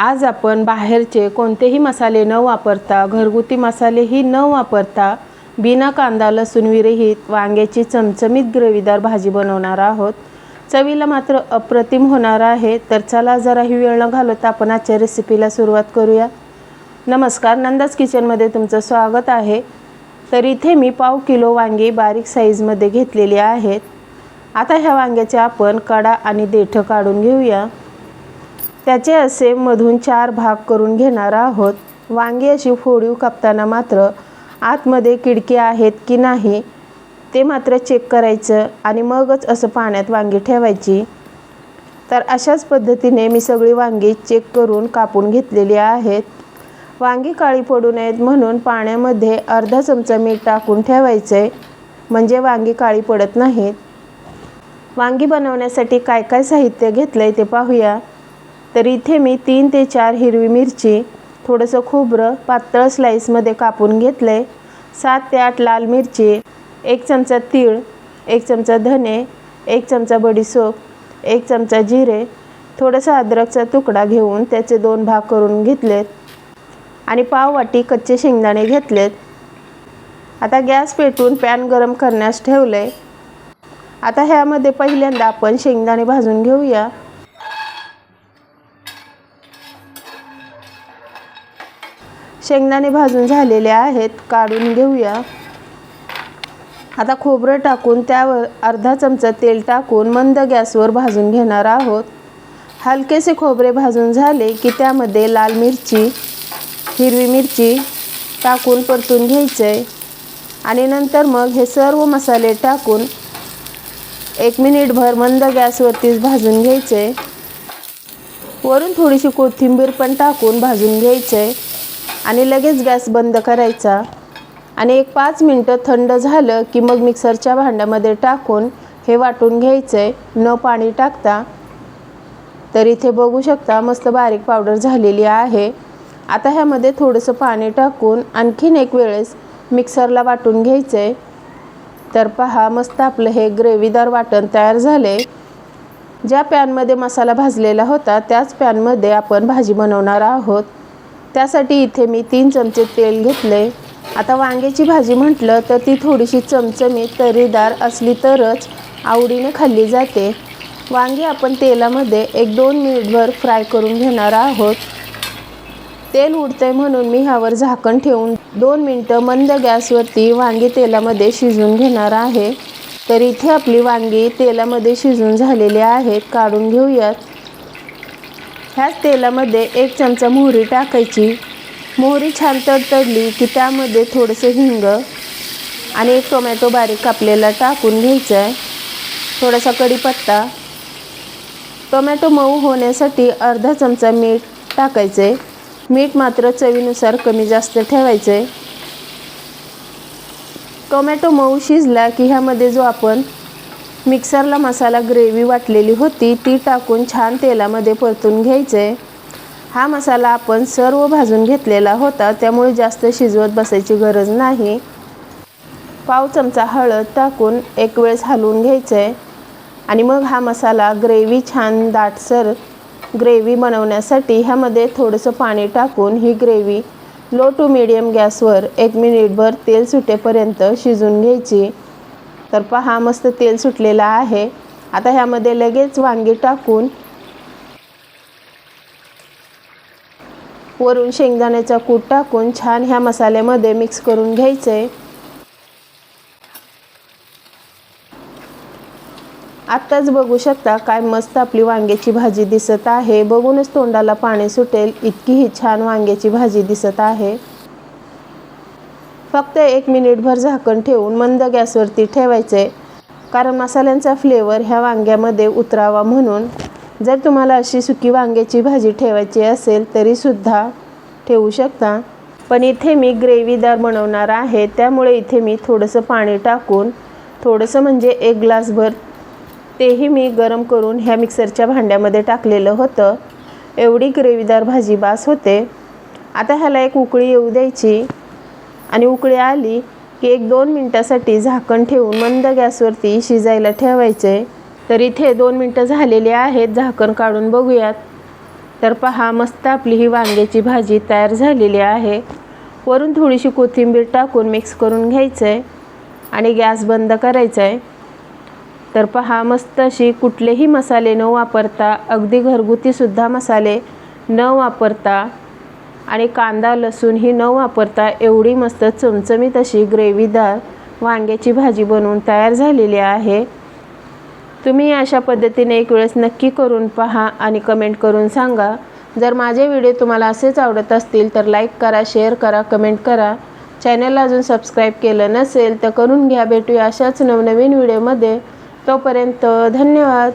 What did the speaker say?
आज आपण बाहेरचे कोणतेही मसाले न वापरता घरगुती मसालेही न वापरता बिना कांदा लसूण विरहित वांग्याची चमचमीत ग्रेव्हीदार भाजी बनवणार आहोत. चवीला मात्र अप्रतिम होणार आहे. तर चला जराही वेळ न घालवता आपण आजच्या रेसिपीला सुरुवात करूया. नमस्कार नंदाज किचनमध्ये तुमचं स्वागत आहे. तर इथे मी पाव किलो वांगी बारीक साईजमध्ये घेतलेली आहेत. आता ह्या वांग्याचे आपण कडा आणि देठं काढून घेऊया. त्याचे असे मधून चार भाग करून घेणार आहोत. वांगी अशी फोडीव कापताना मात्र आतमध्ये किडकी आहेत की नाही ते मात्र चेक करायचं आणि मगच असं पाण्यात वांगी ठेवायची. तर अशाच पद्धतीने मी सगळी वांगी चेक करून कापून घेतलेली आहेत. वांगी काळी पडू नयेत म्हणून पाण्यामध्ये अर्धा चमचा मीठ टाकून ठेवायचं आहे म्हणजे वांगी काळी पडत नाहीत. वांगी बनवण्यासाठी काय काय साहित्य घेतलं आहे ते पाहूया. तर इथे मी तीन ते चार हिरवी मिरची थोडंसं खोबरं पातळ स्लाईसमध्ये कापून घेतलं. आहे सात ते आठ लाल मिरची एक चमचा तीळ एक चमचा धने एक चमचा बडीसोप एक चमचा जिरे थोडंसं अद्रकचा तुकडा घेऊन त्याचे दोन भाग करून घेतलेत. आणि पाववाटी कच्चे शेंगदाणे घेतलेत. आता गॅस पेटून पॅन गरम करण्यास ठेवलं. आहे आता ह्यामध्ये पहिल्यांदा आपण शेंगदाणे भाजून घेऊया. शेंगदाणे भाजून झालेले आहेत काढून घेऊया. आता खोबरं टाकून त्यावर अर्धा चमचा तेल टाकून मंद गॅसवर भाजून घेणार आहोत. हलकेसे खोबरे भाजून झाले की त्यामध्ये लाल मिरची हिरवी मिरची टाकून परतून घ्यायचं. आहे आणि नंतर मग हे सर्व मसाले टाकून एक मिनिटभर मंद गॅसवरतीच भाजून घ्यायचे. वरून थोडीशी कोथिंबीर पण टाकून भाजून घ्यायचे. आणि लगेच गॅस बंद करायचा. आणि एक पाच मिनटं थंड झालं की मग मिक्सरच्या भांड्यामध्ये टाकून हे वाटून घ्यायचं आहे न पाणी टाकता तर इथे बघू शकता मस्त बारीक पावडर झालेली आहे. आता ह्यामध्ये थोडंसं पाणी टाकून आणखीन एक वेळेस मिक्सरला वाटून घ्यायचं आहे तर पहा मस्त आपलं हे ग्रेव्हीदार वाटण तयार झाले ज्या पॅनमध्ये मसाला भाजलेला होता त्याच पॅनमध्ये आपण भाजी बनवणार आहोत. त्यासाठी इथे मी तीन चमचे तेल घेतले. आता वांग्याची भाजी म्हटलं तर ती थोडीशी चमचमीत तरीदार असली तरच आवडीने खाल्ली जाते. वांगी आपण तेलामध्ये एक दोन मिनिटभर फ्राय करून घेणार आहोत. तेल उडतंय म्हणून मी ह्यावर झाकण ठेवून दोन मिनटं मंद गॅसवरती वांगी तेलामध्ये शिजून घेणार आहे. तर इथे आपली वांगी तेलामध्ये शिजून झालेली आहेत काढून घेऊयात. ह्याच तेलामध्ये एक चमचा मोहरी टाकायची. मोहरी छान तडतडली की त्यामध्ये थोडंसं हिंग आणि एक टोमॅटो बारीक कापलेला टाकून घ्यायचा आहे थोडासा कढीपत्ता. टोमॅटो मऊ होण्यासाठी अर्धा चमचा मीठ टाकायचं आहे मीठ मात्र चवीनुसार कमी जास्त ठेवायचं आहे टोमॅटो मऊ शिजला की ह्यामध्ये जो आपण मिक्सरला मसाला ग्रेव्ही वाटलेली होती ती टाकून छान तेलामध्ये परतून घ्यायचं. आहे हा मसाला आपण सर्व भाजून घेतलेला होता त्यामुळे जास्त शिजवत बसायची गरज नाही. पाव चमचा हळद टाकून एक वेळेस हलवून घ्यायचं. आहे आणि मग हा मसाला ग्रेव्ही छान दाटसर ग्रेव्ही बनवण्यासाठी ह्यामध्ये थोडंसं पाणी टाकून ही ग्रेव्ही लो टू मिडियम गॅसवर एक मिनिटभर तेल सुटेपर्यंत शिजून घ्यायची. तर पहा मस्त तेल सुटलेलं आहे. आता ह्यामध्ये लगेच वांगी टाकून वरून शेंगदाण्याचा कूट टाकून छान ह्या मसाल्यामध्ये मिक्स करून घ्यायचं. आहे आत्ताच बघू शकता काय मस्त आपली वांग्याची भाजी दिसत आहे. बघूनच तोंडाला पाणी सुटेल. इतकी ही छान वांग्याची भाजी दिसत आहे. फक्त एक मिनिटभर झाकण ठेवून मंद गॅसवरती ठेवायचे. कारण मसाल्यांचा फ्लेवर ह्या वांग्यामध्ये उतरावा म्हणून जर तुम्हाला अशी सुकी वांग्याची भाजी ठेवायची असेल तरीसुद्धा ठेवू शकता. पण इथे मी ग्रेव्हीदार बनवणार आहे त्यामुळे इथे मी थोडंसं पाणी टाकून थोडंसं म्हणजे एक ग्लासभर तेही मी गरम करून ह्या मिक्सरच्या भांड्यामध्ये टाकलेलं होतं. एवढी ग्रेव्हीदार भाजी बास होते. आता ह्याला एक उकळी येऊ द्यायची. आणि उकळी आली की एक दोन मिनटासाठी झाकण ठेवून मंद गॅसवरती शिजायला ठेवायचे. तर इथे दोन मिनटं झालेली आहेत झाकण काढून बघूयात. तर पहा मस्त आपली ही वांग्याची भाजी तयार झालेली आहे. वरून थोडीशी कोथिंबीर टाकून मिक्स करून घ्यायचं आहे आणि गॅस बंद करायचा आहे तर पहा मस्त अशी कुठलेही मसाले न वापरता अगदी घरगुतीसुद्धा मसाले न वापरता आणि कांदा लसूणही न वापरता एवढी मस्त चमचमीत अशी ग्रेव्हीदार वांग्याची भाजी बनवून तयार झालेली आहे. तुम्ही अशा पद्धतीने एक वेळेस नक्की करून पहा आणि कमेंट करून सांगा. जर माझे व्हिडिओ तुम्हाला असेच आवडत असतील तर लाईक करा शेअर करा कमेंट करा. चॅनलला अजून सबस्क्राईब केलं नसेल तर करून घ्या. भेटूया अशाच नवनवीन व्हिडिओमध्ये तोपर्यंत धन्यवाद.